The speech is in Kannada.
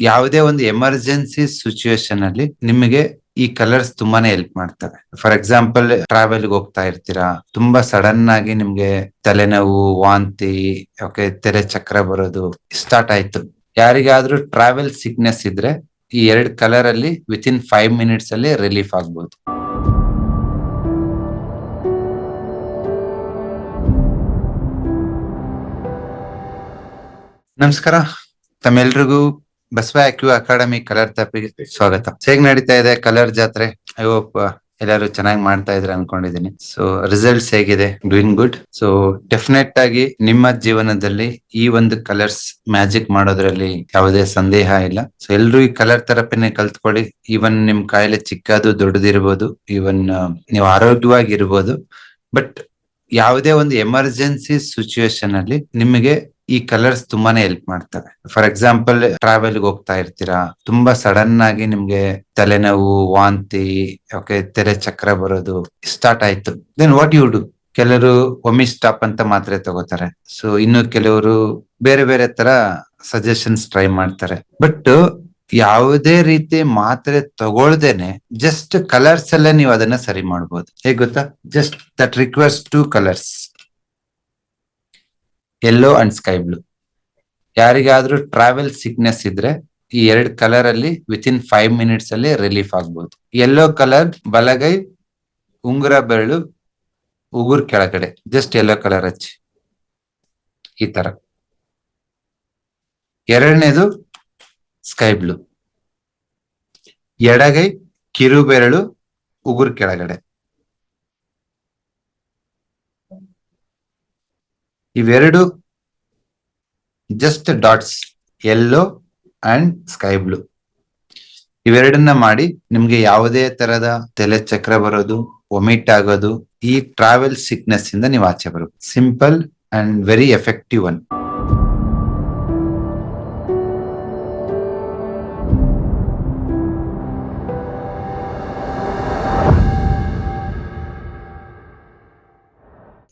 ಯಾವುದೇ ಒಂದು ಎಮರ್ಜೆನ್ಸಿ ಸಿಚುವೇಶನ್ ಅಲ್ಲಿ ನಿಮಗೆ ಈ ಕಲರ್ಸ್ ತುಂಬಾನೇ ಹೆಲ್ಪ್ ಮಾಡ್ತವೆ. ಫಾರ್ ಎಕ್ಸಾಂಪಲ್ ಟ್ರಾವೆಲ್ ಹೋಗ್ತಾ ಇರ್ತೀರಾ, ತುಂಬಾ ಸಡನ್ ಆಗಿ ನಿಮ್ಗೆ ತಲೆನೋವು, ವಾಂತಿ ಓಕೆ ತೆರೆ ಚಕ್ರ ಬರೋದು ಸ್ಟಾರ್ಟ್ ಆಯ್ತು. ಯಾರಿಗಾದ್ರೂ ಟ್ರಾವೆಲ್ ಸಿಕ್ನೆಸ್ ಇದ್ರೆ ಈ ಎರಡ್ ಕಲರ್ ಅಲ್ಲಿ ವಿತ್ ಇನ್ ಫೈವ್ ಮಿನಿಟ್ಸ್ ಅಲ್ಲಿ ರಿಲೀಫ್ ಆಗ್ಬೋದು. ನಮಸ್ಕಾರ. ತಮ್ಮೆಲ್ರಿಗೂ ಬಸವ ಕ್ಯೂ ಅಕಾಡೆಮಿ ಕಲರ್ ತಪ್ಪಿಗೆ ಸ್ವಾಗತ. ಹೇಗ್ ನಡೀತಾ ಇದೆ ಕಲರ್ ಜಾತ್ರೆ? ಐ ಹೋಪ್ ಎಲ್ಲರೂ ಚೆನ್ನಾಗಿ ಮಾಡ್ತಾ ಇದ್ರೆ ಅನ್ಕೊಂಡಿದೀನಿ. ಸೊ ರಿಸಲ್ಟ್ಸ್ ಹೇಗಿದೆ? ಡೂಯಿಂಗ್ ಗುಡ್ ಸೊ ಡೆಫಿನೆಟ್ ಆಗಿ ನಿಮ್ಮ ಜೀವನದಲ್ಲಿ ಈ ಒಂದು ಕಲರ್ಸ್ ಮ್ಯಾಜಿಕ್ ಮಾಡೋದ್ರಲ್ಲಿ ಯಾವುದೇ ಸಂದೇಹ ಇಲ್ಲ. ಸೊ ಎಲ್ರು ಈ ಕಲರ್ ಥೆರಪಿನೇ ಕಲ್ತ್ಕೊಳ್ಳಿ. ಈವನ್ ನಿಮ್ ಕಾಯಿಲೆ ಚಿಕ್ಕದು ದೊಡ್ಡದಿರ್ಬೋದು. ಈವನ್ ನೀವು ಆರೋಗ್ಯವಾಗಿರ್ಬೋದು. ಬಟ್ ಯಾವುದೇ ಒಂದು ಎಮರ್ಜೆನ್ಸಿ ಸಿಚುವೇಶನ್ ಅಲ್ಲಿ ನಿಮಗೆ ಈ ಕಲರ್ಸ್ ತುಂಬಾನೇ ಹೆಲ್ಪ್ ಮಾಡ್ತವೆ. ಫಾರ್ ಎಕ್ಸಾಂಪಲ್ ಟ್ರಾವೆಲ್ ಹೋಗ್ತಾ ಇರ್ತೀರಾ, ತುಂಬಾ ಸಡನ್ ಆಗಿ ನಿಮ್ಗೆ ತಲೆನೋವು, ವಾಂತಿ ಓಕೆ ತೆರೆ ಚಕ್ರ ಬರೋದು ಸ್ಟಾರ್ಟ್ ಆಯ್ತು. ದೆನ್ ವಾಟ್ ಯು ಡು ಕೆಲವರು ಒಮ್ಮಿ ಸ್ಟಾಪ್ ಅಂತ ಮಾತ್ರೆ ತಗೋತಾರೆ. ಸೊ ಇನ್ನು ಕೆಲವರು ಬೇರೆ ಬೇರೆ ತರ ಸಜೆಷನ್ಸ್ ಟ್ರೈ ಮಾಡ್ತಾರೆ. ಬಟ್ ಯಾವುದೇ ರೀತಿ ಮಾತ್ರೆ ತಗೊಳ್ದೇನೆ ಜಸ್ಟ್ ಕಲರ್ಸ್ ಅಲ್ಲೇ ನೀವು ಅದನ್ನ ಸರಿ ಮಾಡ್ಬೋದು. ಹೇಗ್ ಗೊತ್ತಾ? Just that request to colours yellow and sky blue ಯಾರಿಗಾದ್ರೂ ಟ್ರಾವೆಲ್ ಸಿಕ್ನೆಸ್ ಇದ್ರೆ ಈ ಎರಡ್ ಕಲರ್ ಅಲ್ಲಿ ವಿತ್ ಇನ್ ಫೈವ್ ಮಿನಿಟ್ಸ್ ಅಲ್ಲಿ ರಿಲೀಫ್ ಆಗ್ಬಹುದು ಯೆಲ್ಲೋ ಕಲರ್ ಬಲಗೈ, ಉಂಗುರ ಬೆರಳು, ಉಗುರ್ ಕೆಳಗಡೆ. ಜಸ್ಟ್ ಯೆಲ್ಲೋ ಕಲರ್ ಹಚ್ಚಿ. ಈ ತರ. ಎರಡನೇದು ಸ್ಕೈ ಬ್ಲೂ ಎಡಗೈ ಕಿರು ಬೆರಳು ಉಗುರ್ ಕೆಳಗಡೆ. ಇವೆರಡು just dots yellow and sky blue ಇವೆರಡನ್ನ ಮಾಡಿ ನಿಮ್ಗೆ ಯಾವುದೇ ತರದ ತಲೆ ಚಕ್ರ ಬರೋದು ಒಮಿಟ್ ಆಗೋದು ಈ ಟ್ರಾವೆಲ್ ಸಿಕ್ನೆಸ್ ಇಂದ ನೀವು ಆಚೆ ಬರೋದು. Simple and very effective one